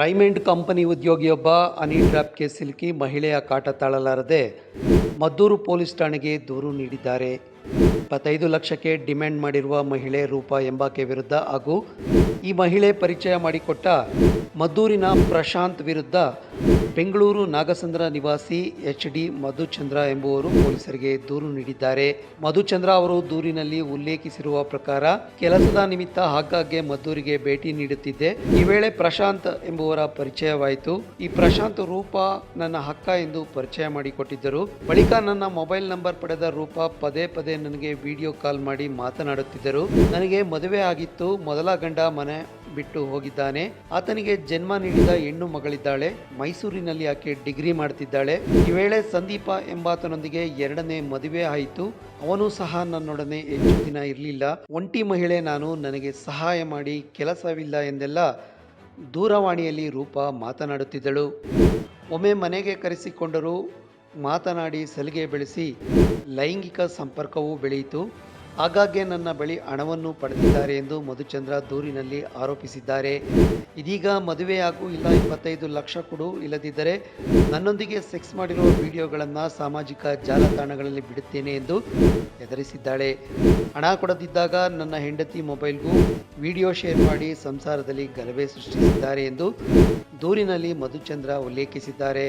ರೈಮೆಂಡ್ company ಉದ್ಯೋಗಿಯೊಬ್ಬ Anil ಡ್ರಾಪ್ಗೆ ಸಿಲುಕಿ ಮಹಿಳೆಯ ಕಾಟ ತಾಳಲಾರದೆ ಮದ್ದೂರು ಪೊಲೀಸ್ ಠಾಣೆಗೆ ದೂರು ನೀಡಿದ್ದಾರೆ. ಇಪ್ಪತ್ತೈದು ಲಕ್ಷಕ್ಕೆ ಡಿಮ್ಯಾಂಡ್ ಮಾಡಿರುವ ಮಹಿಳೆ ರೂಪಾ ಎಂಬಾಕೆ ವಿರುದ್ಧ ಹಾಗೂ ಈ ಮಹಿಳೆ ಪರಿಚಯ ಮಾಡಿಕೊಟ್ಟ ಮದ್ದೂರಿನ ಪ್ರಶಾಂತ್ ವಿರುದ್ಧ ಬೆಂಗಳೂರು ನಾಗಸಂದ್ರ ನಿವಾಸಿ ಎಚ್ ಡಿ ಮಧುಚಂದ್ರ ಎಂಬುವರು ಪೊಲೀಸರಿಗೆ ದೂರು ನೀಡಿದ್ದಾರೆ. ಮಧುಚಂದ್ರ ಅವರು ದೂರಿನಲ್ಲಿ ಉಲ್ಲೇಖಿಸಿರುವ ಪ್ರಕಾರ ಕೆಲಸದ ನಿಮಿತ್ತ ಆಗಾಗ್ಗೆ ಮದ್ದೂರಿಗೆ ಭೇಟಿ ನೀಡುತ್ತಿದ್ದೆ. ಈ ವೇಳೆ ಪ್ರಶಾಂತ್ ಎಂಬುವರ ಪರಿಚಯವಾಯಿತು. ಈ ಪ್ರಶಾಂತ್ ರೂಪ ನನ್ನ ಅಕ್ಕ ಎಂದು ಪರಿಚಯ ಮಾಡಿಕೊಟ್ಟಿದ್ದರು. ಬಳಿಕ ನನ್ನ ಮೊಬೈಲ್ ನಂಬರ್ ಪಡೆದ ರೂಪ ಪದೇ ಪದೇ ನನಗೆ ವಿಡಿಯೋ ಕಾಲ್ ಮಾಡಿ ಮಾತನಾಡುತ್ತಿದ್ದರು. ನನಗೆ ಮದುವೆ ಆಗಿತ್ತು. ಮೊದಲ ಗಂಡ ಮನೆ ಬಿಟ್ಟು ಹೋಗಿದ್ದಾನೆ. ಆತನಿಗೆ ಜನ್ಮ ನೀಡಿದ ಹೆಣ್ಣು ಮಗಳಿದ್ದಾಳೆ. ಮೈಸೂರಿನಲ್ಲಿ ಆಕೆ ಡಿಗ್ರಿ ಮಾಡ್ತಿದ್ದಾಳೆ. ಈ ವೇಳೆ ಸಂದೀಪ ಎಂಬಾತನೊಂದಿಗೆ ಎರಡನೇ ಮದುವೆ ಆಯಿತು. ಅವನು ಸಹ ನನ್ನೊಡನೆ ಹೆಚ್ಚು ದಿನ ಇರಲಿಲ್ಲ. ಒಂಟಿ ಮಹಿಳೆ ನಾನು. ನನಗೆ ಸಹಾಯ ಮಾಡಿ ಕೆಲಸವಿಲ್ಲ ಎಂದೆಲ್ಲ ದೂರವಾಣಿಯಲ್ಲಿ ರೂಪ ಮಾತನಾಡುತ್ತಿದ್ದಳು. ಒಮ್ಮೆ ಮನೆಗೆ ಕರೆಸಿಕೊಂಡರೂ. ಮಾತನಾಡಿ ಸಲಿಗೆ ಬೆಳೆಸಿ ಲೈಂಗಿಕ ಸಂಪರ್ಕವೂ ಬೆಳೆಯಿತು. ಆಗಾಗ್ಗೆ ನನ್ನ ಬಳಿ ಹಣವನ್ನು ಪಡೆದಿದ್ದಾರೆ ಎಂದು ಮಧುಚಂದ್ರ ದೂರಿನಲ್ಲಿ ಆರೋಪಿಸಿದ್ದಾರೆ. ಇದೀಗ ಮದುವೆಯಾಗೂ ಇಲ್ಲ ಇಪ್ಪತ್ತೈದು ಲಕ್ಷ ಕೊಡು ಇಲ್ಲದಿದ್ದರೆ ನನ್ನೊಂದಿಗೆ ಸೆಕ್ಸ್ ಮಾಡಿರುವ ವಿಡಿಯೋಗಳನ್ನು ಸಾಮಾಜಿಕ ಜಾಲತಾಣಗಳಲ್ಲಿ ಬಿಡುತ್ತೇನೆ ಎಂದು ಹೆದರಿಸಿದ್ದಾಳೆ. ಹಣ ಕೊಡದಿದ್ದಾಗ ನನ್ನ ಹೆಂಡತಿ ಮೊಬೈಲ್ಗೂ ವಿಡಿಯೋ ಶೇರ್ ಮಾಡಿ ಸಂಸಾರದಲ್ಲಿ ಗಲಭೆ ಸೃಷ್ಟಿಸಿದ್ದಾರೆ ಎಂದು ದೂರಿನಲ್ಲಿ ಮಧುಚಂದ್ರ ಉಲ್ಲೇಖಿಸಿದ್ದಾರೆ.